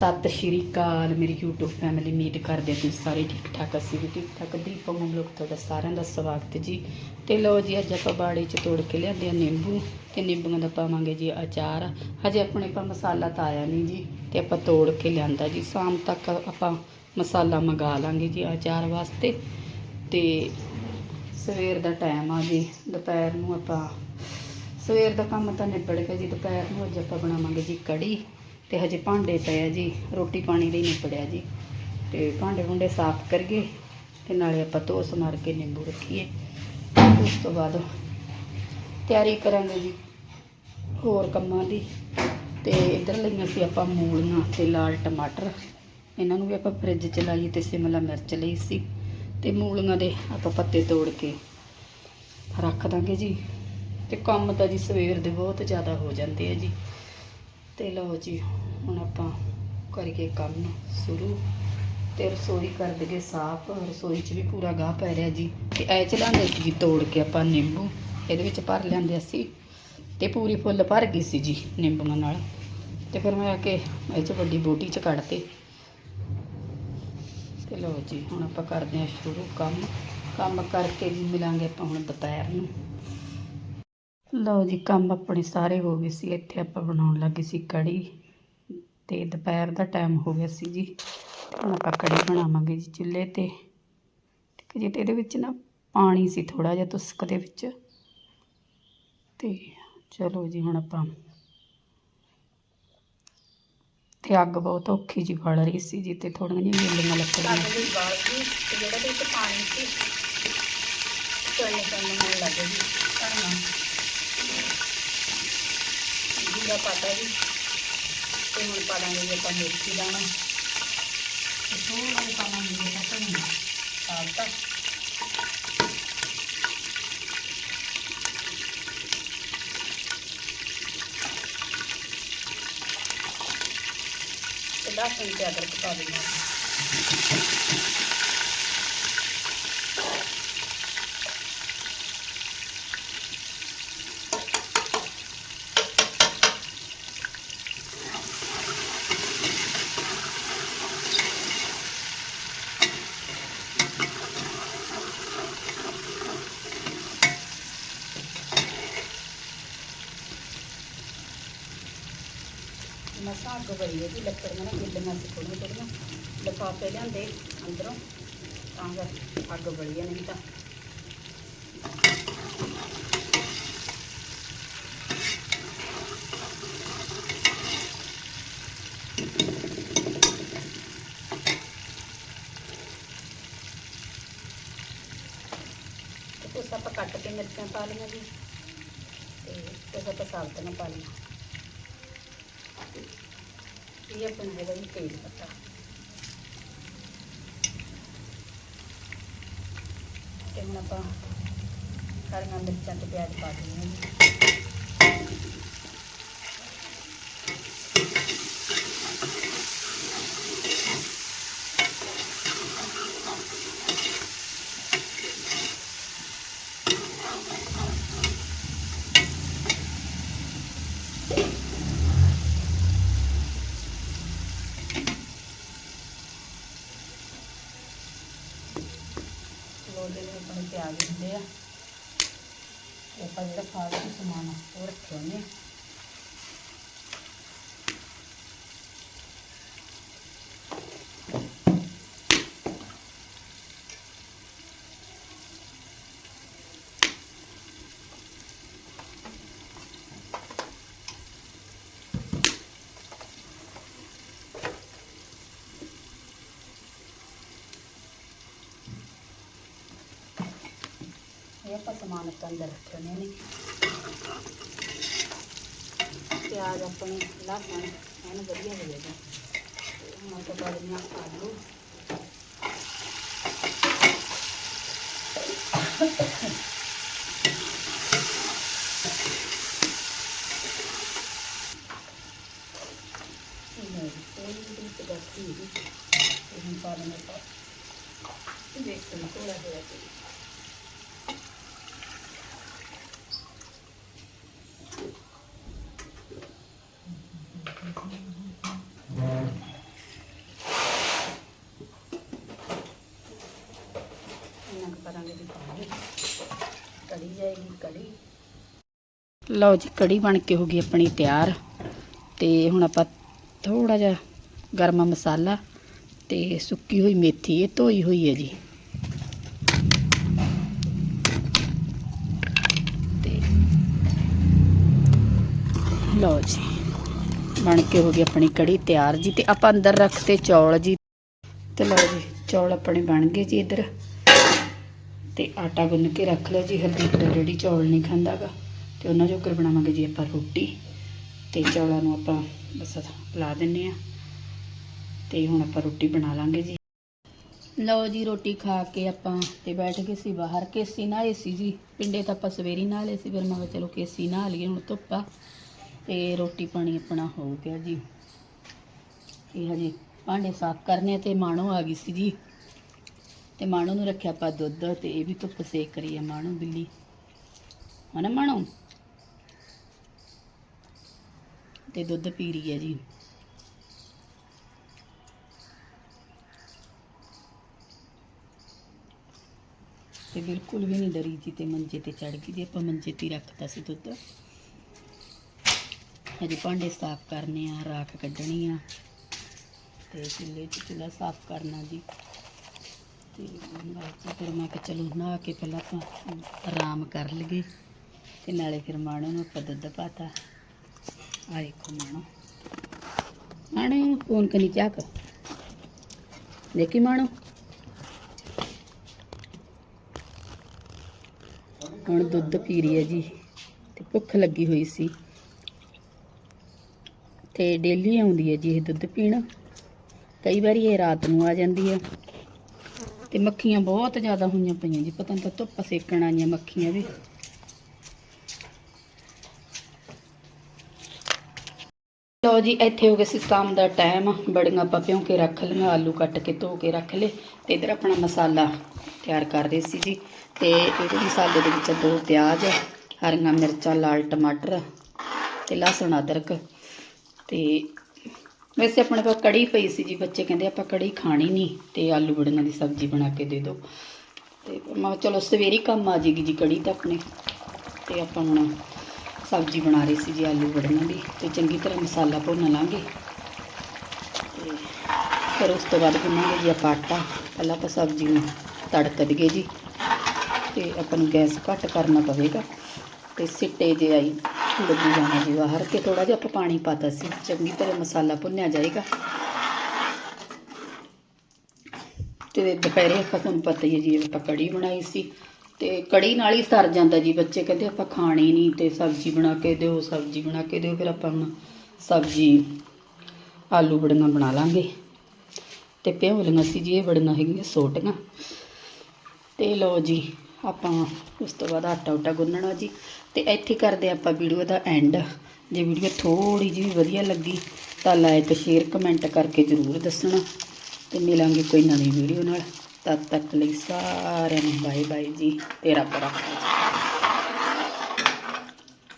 ਸਤਿ ਸ਼੍ਰੀ ਅਕਾਲ, ਮੇਰੀ YouTube family meet ਕਰਦੇ ਤੁਸੀਂ ਸਾਰੇ ਠੀਕ ਠਾਕ ਅਸੀਂ ਵੀ ਠੀਕ ਠਾਕ ਦੀਪਕ ਨੂੰ ਲੋਕ ਤੁਹਾਡਾ ਸਾਰਿਆਂ ਦਾ ਸਵਾਗਤ ਜੀ। ਤੇ ਲਓ ਜੀ, ਅੱਜ ਆਪਾਂ ਬਾੜੀ ਚ ਤੋੜ ਕੇ ਲਿਆਂਦੇ ਆ ਨਿੰਬੂ, ਤੇ ਨਿੰਬੂਆਂ ਦਾ ਪਾਵਾਂਗੇ ਜੀ ਅਚਾਰ। ਹਜੇ ਆਪਣੇ ਪਾ ਮਸਾਲਾ ਤਾਂ ਆਇਆ ਨਹੀਂ ਜੀ, ਤੇ ਆਪਾਂ ਤੋੜ ਕੇ ਲਿਆਂਦਾ ਜੀ। ਸ਼ਾਮ ਤੱਕ ਆਪਾਂ ਮਸਾਲਾ ਮੰਗਾ ਲਾਂਗੇ ਜੀ ਅਚਾਰ ਵਾਸਤੇ। ਤੇ ਸਵੇਰ ਦਾ ਟਾਈਮ ਆ ਜੀ, ਦੁਪਹਿਰ ਨੂੰ ਆਪਾਂ, ਸਵੇਰ ਦਾ ਕੰਮ ਤਾਂ ਨਿਬੜ ਗਿਆ ਜੀ, ਦੁਪਹਿਰ ਨੂੰ ਅੱਜ ਆਪਾਂ ਬਣਾਵਾਂਗੇ ਜੀ ਕੜੀ। ਤੇ ਹਜੇ ਭਾਂਡੇ ਪਏ ਆ ਜੀ, ਰੋਟੀ ਪਾਣੀ ਲਈ ਨਿਬੜਿਆ ਜੀ। ਤੇ ਭਾਂਡੇ ਭੁੰਡੇ ਸਾਫ਼ ਕਰੀਏ ਤੇ ਨਾਲੇ ਆਪਾਂ ਧੋਸ ਮਾਰ ਕੇ ਨਿੰਬੂ ਰੱਖੀਏ। ਉਸ ਤੋਂ ਬਾਅਦ ਤਿਆਰੀ ਕਰਾਂਗੇ ਜੀ ਹੋਰ ਕੰਮਾਂ ਦੀ। ਤੇ ਇੱਧਰ ਲਈਆਂ ਸੀ ਆਪਾਂ ਮੂਲੀਆਂ ਤੇ ਲਾਲ ਟਮਾਟਰ। ਇਹਨਾਂ ਨੂੰ ਵੀ ਆਪਾਂ ਫ੍ਰਿਜ 'ਚ ਲਾਈ ਤੇ ਸਿਮਲਾ ਮਿਰਚ ਲਈ ਸੀ। ਤੇ ਮੂਲੀਆਂ ਦੇ ਆਪਾਂ ਪੱਤੇ ਤੋੜ ਕੇ ਰੱਖ ਦਾਂਗੇ ਜੀ। ਤੇ ਕੰਮ ਤਾਂ ਜੀ ਸਵੇਰ ਦੇ ਬਹੁਤ ਜ਼ਿਆਦਾ ਹੋ ਜਾਂਦੇ ਆ ਜੀ। ਤੇ ਲਓ ਜੀ, ਹੁਣ ਆਪਾਂ ਕਰੀਏ ਕੰਮ ਸ਼ੁਰੂ ਤੇ ਰਸੋਈ ਕਰ ਦਈਏ ਸਾਫ਼। ਰਸੋਈ 'ਚ ਵੀ ਪੂਰਾ ਗਾਹ ਪੈ ਰਿਹਾ ਜੀ ਤੇ ਐ ਚਲਾਉਂਦੇ ਸੀ ਜੀ ਤੋੜ ਕੇ ਆਪਾਂ ਨਿੰਬੂ। ਇਹਦੇ ਵਿੱਚ ਭਰ ਲਿਆਂਦੇ ਅਸੀਂ ਤੇ ਪੂਰੀ ਫੁੱਲ ਭਰ ਗਈ ਸੀ ਜੀ ਨਿੰਬੂਆਂ ਨਾਲ। ਤੇ ਫਿਰ ਮੈਂ ਆ ਕੇ ਇਹ 'ਚ ਵੱਡੀ ਬੋਟੀ 'ਚ ਕੱਢਤੇ। ਤੇ ਲਓ ਜੀ, ਹੁਣ ਆਪਾਂ ਕਰਦੇ ਹਾਂ ਸ਼ੁਰੂ ਕੰਮ। ਕੰਮ ਕਰਕੇ ਜੀ ਮਿਲਾਂਗੇ ਆਪਾਂ ਹੁਣ ਦੁਪਹਿਰ ਨੂੰ। ਲਓ ਜੀ, ਕੰਮ ਆਪਣੇ ਸਾਰੇ ਹੋ ਗਏ ਸੀ। ਇੱਥੇ ਆਪਾਂ ਬਣਾਉਣ ਲੱਗੇ ਸੀ ਕੜੀ ਤੇ ਦੁਪਹਿਰ ਦਾ ਟਾਈਮ ਹੋ ਗਿਆ ਸੀ ਜੀ। ਹੁਣ ਆਪਾਂ ਕੜੀ ਬਣਾਵਾਂਗੇ ਜੀ ਚੁੱਲ੍ਹੇ ਤੇ। ਠੀਕ ਹੈ ਜੀ, ਤੇ ਇਹਦੇ ਵਿੱਚ ਨਾ ਪਾਣੀ ਸੀ ਥੋੜਾ ਜਿਹਾ ਤੁਸਕ ਦੇ ਵਿੱਚ। ਤੇ ਚਲੋ ਜੀ, ਹੁਣ ਆਪਾਂ ਤੇ ਅੱਗ ਬਹੁਤ ਔਖੀ ਜੀ ਬਲ ਰਹੀ ਸੀ ਜੀ, ਤੇ ਥੋੜੀਆਂ ਜਿਹੀਆਂ ਗਿੱਲੀਆਂ ਲੱਕੜਾਂ ਅੱਗ ਦੀ ਬਾਲ ਸੀ ਤੇ ਜਿਹੜਾ ਵਿੱਚ ਪਾਣੀ ਸੀ ਚੜਨੇ ਚੜਨੇ ਲੱਗੇ ਜੀ। ਧਨੀਆ ਜੀਰਾ ਪਾਤਾ ਜੀ ਤੇ ਹੁਣ ਪਾ ਦਾਂਗੇ ਜੀ ਆਪਾਂ ਮੇਥੀ ਦਾਣਾ ਤੇ ਥੋੜਾ ਜਿਹਾ ਪਾਵਾਂਗੇ ਜੀ ਆਪਾਂ ਧਨੀਆ ਪਾਤਾ ਤੇ ਲਸਣ ਤੇ ਅਦਰਕ ਪਾ ਦਿੰਦੇ ਮਸਾਂ ਅੱਗ ਬੜੀ ਹੈ ਲੱਕੜ ਲੱਕੜੀਆਂ ਨਾ ਗਿੱਲੀਆਂ ਸੀ ਥੋੜੀਆਂ ਥੋੜੀਆਂ ਲਿਫਾਫੇ ਲਿਆਂਦੇ ਅੰਦਰੋਂ, ਤਾਂ ਕਰ ਅੱਗ ਬੜੀ ਹੈ ਨਹੀਂ ਤਾਂ। ਕੁਛ ਆਪਾਂ ਕੱਟ ਕੇ ਮਿਰਚਾਂ ਪਾ ਲਈਆਂ ਜੀ। ਤੇ ਕੁਛ ਆਪਾਂ ਸਾਬਤੀਆਂ ਪਾ ਲਈਆਂ। ਇਹ ਆਪਣਾ ਹੈਗਾ ਜੀ ਤੇਜ ਪੱਤਾ। ਤੇ ਹੁਣ ਆਪਾਂ ਹਰੀਆਂ ਮਿਰਚਾਂ ਤੇ ਪਿਆਜ਼ ਪਾ ਦਿੰਦੇ ਹਾਂ। ਲੋਦੇ ਦੇ ਆਪਣੇ ਪਿਆਜ਼ ਹੁੰਦੇ ਆ। ਤੇ ਆਪਾਂ ਜਿਹੜਾ ਫਾਲਤੂ ਸਮਾਨ ਆ ਉਹ ਰੱਖਿਆ ਨੇ ਇਹ ਆਪਾਂ ਸਮਾਨ ਆਪਾਂ ਅੰਦਰ ਰੱਖਣੇ ਨੇ। ਪਿਆਜ਼ ਆਪਣੇ ਲਸਣ ਐਨ ਵਧੀਆ ਹੋ ਜਾਏਗਾ। ਹੁਣ ਆਪਾਂ ਪਾ ਦਿੰਦੇ ਆਲੂ ਇਹ ਤੇਲ ਦੇ ਵਿੱਚ ਗੱਤੀ ਹੋਈ ਤੇ ਹੁਣ ਪਾ ਦਿੰਦੇ ਆਪਾਂ ਦੇਖੋ ਥੋੜਾ ਥੋੜਾ ਤੇਲ ਜਾਏਗੀ ਕੜੀ ਲਓ ਜੀ, ਕੜੀ ਬਣ ਕੇ ਹੋ ਗਈ ਆਪਣੀ ਤਿਆਰ। ਤੇ ਹੁਣ ਆਪਾਂ ਥੋੜਾ ਜਿਹਾ ਗਰਮ ਮਸਾਲਾ ਤੇ ਸੁੱਕੀ ਹੋਈ ਮੇਥੀ, ਇਹ ਧੋਈ ਹੋਈ ਹੈ ਜੀ। ਤੇ ਲਓ ਜੀ, ਬਣ ਕੇ ਹੋ ਗਈ ਆਪਣੀ ਕੜੀ ਤਿਆਰ ਜੀ। ਤੇ ਆਪਾਂ ਅੰਦਰ ਰੱਖਤੇ ਚੌਲ ਜੀ। ਤੇ ਲਓ ਜੀ, ਚੌਲ ਆਪਣੇ ਬਣ ਗਏ ਜੀ ਇੱਧਰ। ਤੇ ਆਟਾ ਗੁੰਨ ਕੇ ਰੱਖ ਲਿਆ ਜੀ, ਹਰਦੀਪ ਦਾ ਜਿਹੜੀ ਚੌਲ ਨਹੀਂ ਖਾਂਦਾਗਾ ਤੇ ਉਹਨਾਂ ਜੋਗਰ ਬਣਾਵਾਂਗੇ ਜੀ ਆਪਾਂ ਰੋਟੀ ਤੇ ਚੌਲਾਂ ਨੂੰ ਆਪਾਂ ਬਸ ਲਾ ਦਿੰਨੇ ਆ। ਤੇ ਹੁਣ ਆਪਾਂ ਰੋਟੀ ਬਣਾ ਲਾਂਗੇ ਜੀ। ਲਓ ਜੀ, ਰੋਟੀ ਖਾ ਕੇ ਆਪਾਂ ਤੇ ਬੈਠ ਗਏ ਸੀ ਬਾਹਰ। ਕੇਸੀ ਨਹਾਏ ਸੀ ਜੀ। ਪਿੰਡੇ ਤਾਂ ਆਪਾਂ ਸਵੇਰੀ ਨਹਾ ਲਏ ਸੀ, ਫਿਰ ਮੈਂ ਚਲੋ ਕੇਸੀ ਨਹਾ ਲਈਏ, ਹੁਣ ਧੁੱਪਾ ਤੇ ਰੋਟੀ ਪਾਣੀ ਆਪਣਾ ਹੋ ਗਿਆ ਜੀ। ਇਹ ਹਜੇ ਭਾਂਡੇ ਸਾਫ਼ ਕਰਨੇ ਆ ਤੇ ਮਾਣੋ ਆ ਗਈ ਸੀ ਜੀ। ਤੇ ਮਾਣੋ ਨੂੰ ਰੱਖਿਆ ਆਪਾਂ ਦੁੱਧ ਤੇ ਇਹ ਵੀ ਧੁੱਪ ਸੇਕ ਰਹੀ ਹੈ ਮਾਣੋ ਬਿੱਲੀ। ਹਨਾ ਮਾਣੋ? ਤੇ ਦੁੱਧ ਪੀ ਰਹੀ ਹੈ ਜੀ। ਤੇ ਬਿਲਕੁਲ ਵੀ ਨਹੀਂ ਡਰੀ ਜੀ ਤੇ ਮੰਜੇ ਤੇ ਚੜ ਗਈ ਜੀ। ਆਪਾਂ ਮੰਜੇ ਤੇ ਹੀ ਰੱਖਤਾ ਸੀ ਦੁੱਧ। ਹਜੇ ਭਾਂਡੇ ਸਾਫ਼ ਕਰਨੇ ਆ, ਰਾਖ ਕੱਢਣੀ ਆ। ਤੇ ਚੁੱਲ੍ਹੇ 'ਚ ਚੁੱਲ੍ਹਾ ਸਾਫ਼ ਕਰਨਾ ਜੀ। ਤੇ ਬਾਅਦ ਫਿਰ ਮੈਂ ਕਿਹਾ ਚਲੋ ਨਹਾ ਕੇ ਪਹਿਲਾਂ ਆਪਾਂ ਆਰਾਮ ਕਰ ਲਈਏ। ਤੇ ਨਾਲੇ ਫਿਰ ਮਾਣੋ ਨੂੰ ਆਪਾਂ ਦੁੱਧ ਪਾਤਾ। ਆ ਦੇਖੋ ਮਾਣੋ। ਮਾਣੋ, ਫੋਨ ਕਨੀ ਚੱਕ ਦੇਖੀ ਮਾਣੋ। ਹੁਣ ਦੁੱਧ ਪੀ ਰਹੀ ਹੈ ਜੀ, ਤੇ ਭੁੱਖ ਲੱਗੀ ਹੋਈ ਸੀ। ਤੇ ਡੇਲੀ ਆਉਂਦੀ ਹੈ ਜੀ ਇਹ ਦੁੱਧ ਪੀਣ। ਕਈ ਵਾਰੀ ਇਹ ਰਾਤ ਨੂੰ ਆ ਜਾਂਦੀ ਹੈ। ਤੇ ਮੱਖੀਆਂ ਬਹੁਤ ਜ਼ਿਆਦਾ ਹੋਈਆਂ ਪਈਆਂ ਜੀ, ਪਤਾ ਨਹੀਂ ਤਾਂ ਧੁੱਪ ਸੇਕਣ ਆਈਆਂ ਮੱਖੀਆਂ ਵੀ। ਲੋ ਜੀ, ਇੱਥੇ ਹੋ ਗਿਆ ਸੀ ਸ਼ਾਮ ਦਾ ਟਾਈਮ। ਬੜੀਆਂ ਆਪਾਂ ਭਿਉਂ ਕੇ ਰੱਖ ਲਈਆਂ, ਆਲੂ ਕੱਟ ਕੇ ਧੋ ਕੇ ਰੱਖ ਲਏ ਤੇ ਇਧਰ ਆਪਣਾ ਮਸਾਲਾ ਤਿਆਰ ਕਰ ਰਹੇ ਸੀ ਜੀ। ਤੇ ਇਹਦੇ ਮਸਾਲੇ ਦੇ ਵਿੱਚ ਦੋ ਪਿਆਜ਼, ਹਰੀਆਂ ਮਿਰਚਾਂ, ਲਾਲ ਟਮਾਟਰ ਤੇ ਲਸਣ, ਅਦਰਕ ਤੇ ਵੈਸੇ ਆਪਣੇ ਕੋਲ ਕੜੀ ਪਈ ਸੀ ਜੀ, ਬੱਚੇ ਕਹਿੰਦੇ ਆਪਾਂ ਕੜੀ ਖਾਣੀ ਨਹੀਂ ਤੇ ਆਲੂ ਬੜੀਆਂ ਦੀ ਸਬਜ਼ੀ ਬਣਾ ਕੇ ਦੇ ਦਿਓ। ਤੇ ਮੈਂ ਚਲੋ ਸਵੇਰੀ ਕੰਮ ਆ ਜੇਗੀ ਜੀ ਕੜੀ ਤਾਂ ਆਪਣੇ। ਤੇ ਆਪਾਂ ਹੁਣ ਸਬਜ਼ੀ ਬਣਾ ਰਹੀ ਸੀ ਜੀ ਆਲੂ ਬੜੀਆਂ ਦੀ ਤੇ ਚੰਗੀ ਤਰ੍ਹਾਂ ਮਸਾਲਾ ਭੁੰਨ ਲਾਂਗੇ ਤੇ ਫਿਰ ਉਸ ਤੋਂ ਬਾਅਦ ਗੁੰਨਾਂਗੇ ਜੀ ਆਪਾਂ ਆਟਾ ਪਹਿਲਾਂ ਆਪਾਂ ਸਬਜ਼ੀ ਨੂੰ ਤੜਕ ਦਈਏ ਜੀ ਤੇ ਆਪਾਂ ਨੂੰ ਗੈਸ ਘੱਟ ਕਰਨਾ ਪਵੇਗਾ ਤੇ ਸਿੱਟੇ ਜੇ ਆਈ ਲੱਗੀ ਜਾਣਾ ਜੀ ਬਾਹਰ ਕੇ ਥੋੜਾ ਜਿਹਾ ਆਪਾਂ ਪਾਣੀ ਪਾਤਾ ਸੀ ਚੰਗੀ ਤਰ੍ਹਾਂ ਮਸਾਲਾ ਭੁੰਨਿਆ ਜਾਏਗਾ ਤੇ ਦੁਪਹਿਰੇ ਆਪਾਂ ਤੁਹਾਨੂੰ ਪਤਾ ਹੀ ਹੈ ਜੀ ਆਪਾਂ ਕੜੀ ਬਣਾਈ ਸੀ ਤੇ ਕੜੀ ਨਾਲ ਹੀ ਸਰ ਜਾਂਦਾ ਜੀ ਬੱਚੇ, ਕਹਿੰਦੇ ਆਪਾਂ ਖਾਣੀ ਨਹੀਂ ਤੇ ਸਬਜ਼ੀ ਬਣਾ ਕੇ ਦਿਓ, ਸਬਜ਼ੀ ਬਣਾ ਕੇ ਦਿਓ, ਫਿਰ ਆਪਾਂ ਹੁਣ ਸਬਜ਼ੀ ਆਲੂ ਬੜੀਆਂ ਬਣਾ ਲਾਂਗੇ। ਤੇ ਭਿਉਂ ਲਈਆਂ ਸੀ ਜੀ, ਇਹ ਬੜੀਆਂ ਹੈਗੀਆਂ ਸੋਟੀਆਂ। ਤੇ ਲਓ ਜੀ, ਆਪਾਂ ਉਸ ਤੋਂ ਬਾਅਦ ਆਟਾ ਉਟਾ ਗੁੰਨਣਾ ਜੀ। ਤੇ ਇੱਥੇ ਕਰਦੇ ਆਪਾਂ ਵੀਡੀਓ ਦਾ ਐਂਡ। ਜੇ ਵੀਡੀਓ ਥੋੜੀ ਜਿਹੀ ਵਧੀਆ ਲੱਗੀ, ਤਾਂ ਲਾਈਕ ਸ਼ੇਅਰ, ਕਮੈਂਟ ਕਰਕੇ ਜ਼ਰੂਰ ਦੱਸਣਾ। ਤੇ ਮਿਲਾਂਗੇ ਕੋਈ ਨਵੀਂ ਵੀਡੀਓ ਨਾਲ। ਤਦ ਤੱਕ ਲਈ ਸਾਰਿਆਂ ਨੂੰ ਬਾਏ ਬਾਏ ਜੀ ਤੇਰਾ ਪਰਾ